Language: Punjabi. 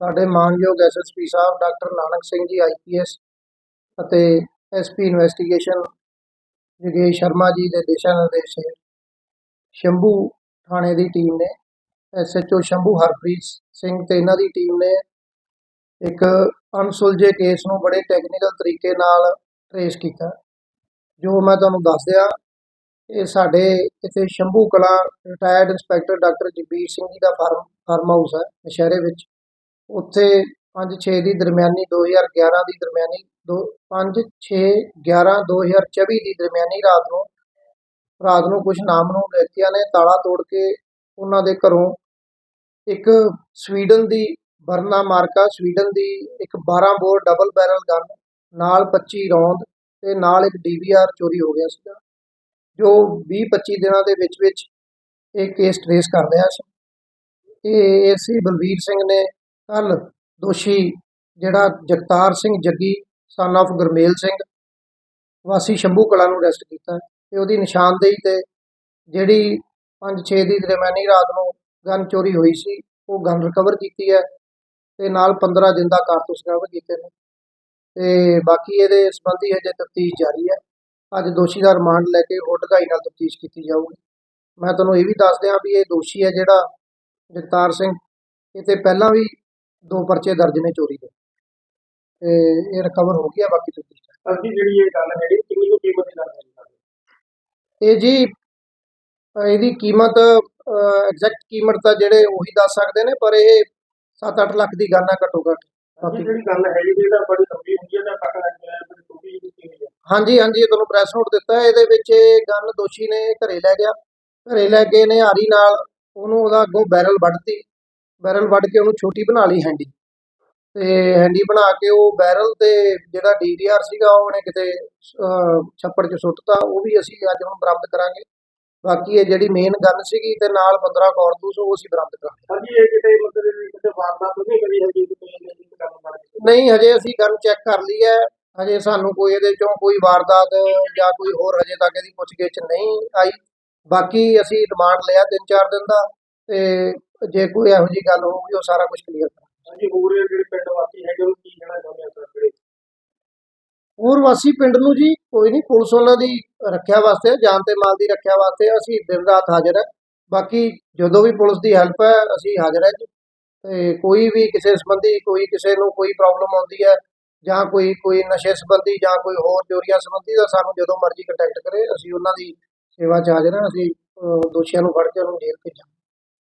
ਸਾਡੇ ਮਾਨਯੋਗ S S P Sahib, doctor Nanak Singh ji I P S ਅਤੇ ਐਸਪੀ ਇਨਵੈਸਟੀਗੇਸ਼ਨ ਜਗੇਸ਼ ਸ਼ਰਮਾ ਜੀ ਦੇ ਦਿਸ਼ਾ ਨਿਰਦੇਸ਼ ਹੇਠ ਸ਼ੰਭੂ ਥਾਣੇ ਦੀ ਟੀਮ ਨੇ S H O Shambhu Harpreet Singh ਤੇ ਇਹਨਾਂ ਦੀ ਟੀਮ ਨੇ ਇੱਕ ਅਨਸੁਲਝੇ ਕੇਸ ਨੂੰ ਬੜੇ ਟੈਕਨੀਕਲ ਤਰੀਕੇ ਨਾਲ ਟਰੇਸ ਕੀਤਾ। ਜੋ ਮੈਂ ਤੁਹਾਨੂੰ ਦੱਸ ਇਹ ਸਾਡੇ ਇੱਥੇ Shambhu Kalan retired inspector doctor Jagbir Singh ji ਦਾ ਫਾਰਮ ਫਾਰਮ ਹਾਊਸ ਹੈ, ਨਸ਼ਹਿਰੇ ਵਿੱਚ। ਉੱਥੇ 5-6 ਦੀ ਦਰਮਿਆਨੀ 2011 ਦੀ ਦਰਮਿਆਨੀ 5-6-11 2024 ਦੀ ਦਰਮਿਆਨੀ ਰਾਤ ਨੂੰ ਰਾਤ ਨੂੰ ਕੁਝ ਨਾਮਨੂ ਵਿਅਕਤੀਆਂ ਨੇ ਤਾਲਾ ਤੋੜ ਕੇ ਉਹਨਾਂ ਦੇ ਘਰੋਂ ਇੱਕ ਸਵੀਡਨ ਦੀ ਬਰਨਾ ਮਾਰਕਾ, ਸਵੀਡਨ ਦੀ ਇੱਕ 12 ਬੋਰ ਡਬਲ ਬੈਰਲ ਗਨ ਨਾਲ 25 ਰੌਂਦ ਤੇ ਨਾਲ ਇੱਕ ਡੀਵੀਆਰ ਚੋਰੀ ਹੋ ਗਿਆ ਸੀਗਾ। ਜੋ 20-25 ਦਿਨਾਂ ਦੇ ਵਿੱਚ ਵਿੱਚ ਇਹ ਕੇਸ ਟਰੇਸ ਕਰ ਰਿਹਾ ਸੀ। ਇਹ ਏਸੀ ਬਲਵੀਰ ਸਿੰਘ ਨੇ ਕੱਲ ਦੋਸ਼ੀ ਜਿਹੜਾ ਜਗਤਾਰ ਸਿੰਘ ਜੱਗੀ ਸਨ ਆਫ ਗੁਰਮੇਲ ਸਿੰਘ, ਵਾਸੀ ਸ਼ੰਭੂ ਕਲਾ ਨੂੰ ਅਰੈਸਟ ਕੀਤਾ ਤੇ ਉਹਦੀ ਨਿਸ਼ਾਨਦੇਹੀ ਤੇ ਜਿਹੜੀ 5-6 ਦੀ ਦਰਮਿਆਨੀ ਰਾਤ ਨੂੰ ਗਨ ਚੋਰੀ ਹੋਈ ਸੀ, ਉਹ ਗਨ ਰਿਕਵਰ ਕੀਤੀ ਹੈ ਤੇ ਨਾਲ 15 ਦਿਨ ਦਾ ਕਾਰਤੂਸ ਰਿਕਵਰ ਕੀਤੇ ਨੇ। ਤੇ ਬਾਕੀ ਇਹਦੇ ਸੰਬੰਧੀ ਹਜੇ ਤਫਤੀਸ਼ ਜਾਰੀ ਹੈ। ਅੱਜ ਦੋਸ਼ੀ ਦਾ ਰਿਮਾਂਡ ਲੈ ਕੇ ਹੋਰ ਢਗਾਈ ਨਾਲ ਤਫਤੀਸ਼ ਕੀਤੀ ਜਾਊਗੀ। ਮੈਂ ਤੁਹਾਨੂੰ ਇਹ ਵੀ ਦੱਸ ਦਿਆਂ ਵੀ ਇਹ ਦੋਸ਼ੀ ਹੈ ਜਿਹੜਾ ਜਗਤਾਰ ਸਿੰਘ ਇਹ ਤੇ ਪਹਿਲਾਂ ਵੀ ਦੋ ਪਰਚੇ ਦਰਜ ਨੇ ਚੋਰੀ ਦੇ। ਤੇ ਇਹ ਰਿਕਵਰ ਹੋ ਗਿਆ ਬਾਕੀ ਤਫਤੀਸ਼ ਅਸੀਂ ਜਿਹੜੀ ਇਹ ਗੱਲ ਹੈਗੀ ਕਿੰਨੀ ਕੁ ਕੀਮਤ ਦੀ ਗੱਲ ਹੈ? ਇਹ ਜੀ ਇਹਦੀ ਕੀਮਤ ਐਗਜ਼ੈਕਟ ਕੀਮਤ ਤਾਂ ਜਿਹੜੇ ਉਹੀ ਦੱਸ ਸਕਦੇ ਨੇ ਪਰ ਇਹ 7-8 ਲੱਖ ਦੀ ਗਨ ਹੈ ਘੱਟੋ ਘੱਟ। ਜਿਹੜੀ ਗੱਲ ਹੈਗੀ ਜਿਹੜਾ ਬੜੀ ਲੰਬੀ ਹੁੰਦੀ ਹੈ ਤਾਂ ਪਤਾ ਲੱਗ ਗਿਆ ਬੜੀ ਛੋਟੀ ਜਿਹੀ ਕਿਵੇਂ ਹੈ ਹਾਂਜੀ ਹਾਂਜੀ ਇਹ ਤੁਹਾਨੂੰ ਪ੍ਰੈਸ ਨੋਟ ਦਿੱਤਾ ਹੈ। ਇਹਦੇ ਵਿੱਚ ਇਹ ਗਨ ਦੋਸ਼ੀ ਨੇ ਘਰੇ ਲੈ ਗਿਆ। ਘਰੇ ਲੈ ਕੇ ਨੇ ਹਾਰੀ ਨਾਲ ਉਹਨੂੰ ਉਹਦਾ ਅੱਗੋਂ ਬੈਰਲ ਵੱਢਤੀ। ਬੈਰਲ ਵੱਢ ਕੇ ਉਹਨੂੰ ਛੋਟੀ ਬਣਾ ਲਈ ਹੈਂਡੀ ਤੇ ਹੈਂਡੀ ਬਣਾ ਕੇ ਉਹ ਬੈਰਲ ਤੇ ਜਿਹੜਾ ਡੀਵੀਆਰ ਸੀਗਾ ਉਹਨੇ ਕਿਤੇ ਛੱਪੜ 'ਚ ਸੁੱਟਤਾ। ਉਹ ਵੀ ਅਸੀਂ ਅੱਜ ਹੁਣ ਬਰਾਮਦ ਕਰਾਂਗੇ। ਬਾਕੀ ਇਹ ਜਿਹੜੀ ਮੇਨ ਗਨ ਸੀਗੀ ਤੇ ਨਾਲ 15 ਕਾਰਤੂਸ ਉਹ ਅਸੀਂ ਬਰਾਮਦ ਕਰਾਂਗੇ। ਹਾਂਜੀ ਇਹ ਕਿਤੇ ਮਤਲਬ ਕਿਤੇ ਵਾਰਦਾਤ ਨਹੀਂ ਕਰੀ ਹੈਗੀ ਨਹੀਂ ਹਜੇ ਅਸੀਂ ਗਨ ਚੈੱਕ ਕਰ ਲਈ ਹੈ। ਹਜੇ ਸਾਨੂੰ ਕੋਈ ਇਹਦੇ ਚੋਂ ਕੋਈ ਵਾਰਦਾਤ ਜਾਂ ਕੋਈ ਹੋਰ ਹਜੇ ਤੱਕ ਇਹਦੀ ਪੁੱਛਗਿੱਛ ਨਹੀਂ ਆਈ। ਬਾਕੀ ਅਸੀਂ ਰਿਮਾਂਡ ਲਿਆ ਤਿੰਨ ਚਾਰ ਦਿਨ ਦਾ ਤੇ ਜੇ ਕੋਈ ਇਹੋ ਜਿਹੀ ਗੱਲ ਹੋਊਗੀ ਉਹ ਸਾਰਾ ਕੁਝ ਕਲੀਅਰ ਕਰਾਂਗੇ। ਹਾਂਜੀ ਹੋਰ ਜਿਹੜੇ ਪਿੰਡ ਵਾਸੀ ਹੈਗੇ ਉਹ ਕੀ ਕਹਿਣਾ ਚਾਹੁੰਦੇ ਆ ਸਰ ਜਿਹੜੇ? ਹੋਰ ਵਾਸੀ ਪਿੰਡ ਨੂੰ ਜੀ ਕੋਈ ਨਹੀਂ ਪੁਲਿਸ ਉਹਨਾਂ ਦੀ ਰੱਖਿਆ ਵਾਸਤੇ ਜਾਨ ਤੇ ਮਾਲ ਦੀ ਰੱਖਿਆ ਵਾਸਤੇ ਅਸੀਂ ਦਿਨ ਰਾਤ ਹਾਜ਼ਰ ਹੈ। ਬਾਕੀ ਜਦੋਂ ਵੀ ਪੁਲਿਸ ਦੀ ਹੈਲਪ ਹੈ ਅਸੀਂ ਹਾਜ਼ਰ ਹੈ ਜੀ। ਤੇ ਕੋਈ ਵੀ ਕਿਸੇ ਸੰਬੰਧੀ ਕੋਈ ਕਿਸੇ ਨੂੰ ਕੋਈ ਪ੍ਰੋਬਲਮ ਆਉਂਦੀ ਹੈ ਜਾਂ ਕੋਈ ਕੋਈ ਨਸ਼ੇ ਸੰਬੰਧੀ ਜਾਂ ਕੋਈ ਹੋਰ ਚੋਰੀਆਂ ਸੰਬੰਧੀ ਤਾਂ ਸਾਨੂੰ ਜਦੋਂ ਮਰਜ਼ੀ ਕੰਟੈਕਟ ਕਰੇ, ਅਸੀਂ ਉਹਨਾਂ ਦੀ ਸੇਵਾ 'ਚ ਹਾਜ਼ਰ ਹਾਂ, ਅਸੀਂ ਦੋਸ਼ੀਆਂ ਨੂੰ ਫੜ ਕੇ ਉਹਨੂੰ ਜੇਲ੍ਹ ਭੇਜਾਂਗੇ।